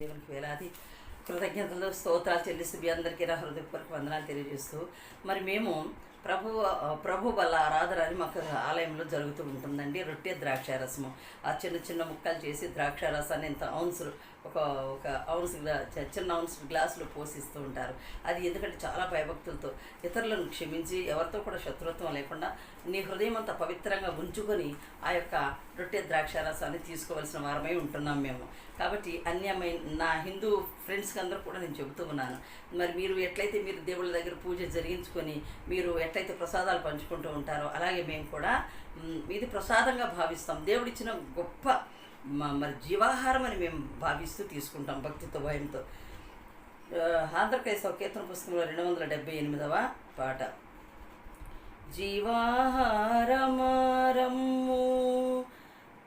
దేవునికి వేలాది కృతజ్ఞతలు స్తోత్రాలు చెల్లిస్తూ మీ అందరికీ నా హృదయపూర్వక వందనాలు తెలియజేస్తూ మరి మేము ప్రభు ప్రభు వల్ల ఆరాధన అని మాకు ఆలయంలో జరుగుతూ ఉంటుందండి రొట్టె ద్రాక్ష రసము ఆ చిన్న చిన్న ముక్కలు చేసి ద్రాక్ష రసాన్ని ఇంత ఔన్సులు ఒక ఒక ఔన్స్ గ్లా- చిన్న ఔన్స్ గ్లాసులో పోసిస్తూ ఉంటారు. అది ఎందుకంటే చాలా భయభక్తులతో. ఇతరులను క్షమించి ఎవరితో కూడా శత్రుత్వం లేకుండా నీ హృదయం అంతా పవిత్రంగా ఉంచుకొని ఆ యొక్క రొట్టె ద్రాక్షారసాన్ని తీసుకోవాల్సిన వారమై ఉంటున్నాం మేము. కాబట్టి అన్యమైన నా హిందూ ఫ్రెండ్స్కి అందరూ కూడా నేను చెబుతూ ఉన్నాను. మరి మీరు ఎట్లయితే మీరు దేవుళ్ళ దగ్గర పూజ జరిగించుకొని మీరు ఎట్లయితే ప్రసాదాలు పంచుకుంటూ ఉంటారో అలాగే మేము కూడా ఇది ప్రసాదంగా భావిస్తాం. దేవుడిచ్చిన గొప్ప మరి జీవాహారం అని మేము భావిస్తూ తీసుకుంటాం భక్తితో భయంతో. ఆంధ్రప్రదేశ్ కీర్తన పుస్తకంలో రెండు వందల డెబ్బై ఎనిమిదవ పాట. జీవాహారమారము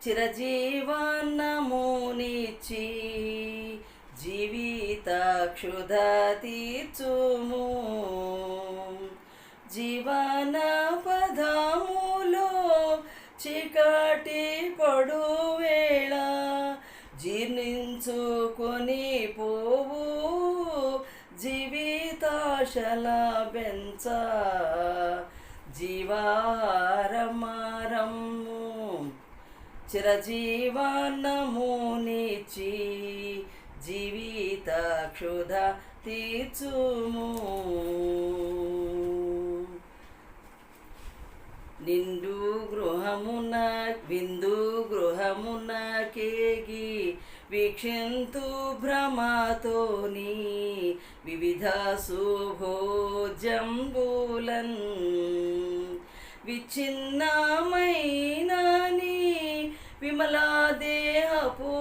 చిరజీవాన్నమునిచి జీవిత క్షుధ తీర్చుము జీవన పదములో చికాటి పడు జీర్ణించుకొని పోవు జీవితాశల బెంచ జీవారమారమ్ము చిరజీవనమునిచి జీవిత క్షుధ తీర్చుము నిండు గృహమున విందు గృహమున కేగి వీక్షింతు భ్రమతోని వివిధ శుభోజంబూలన్. విచ్ఛిన్నమైనని విమలా దేహపు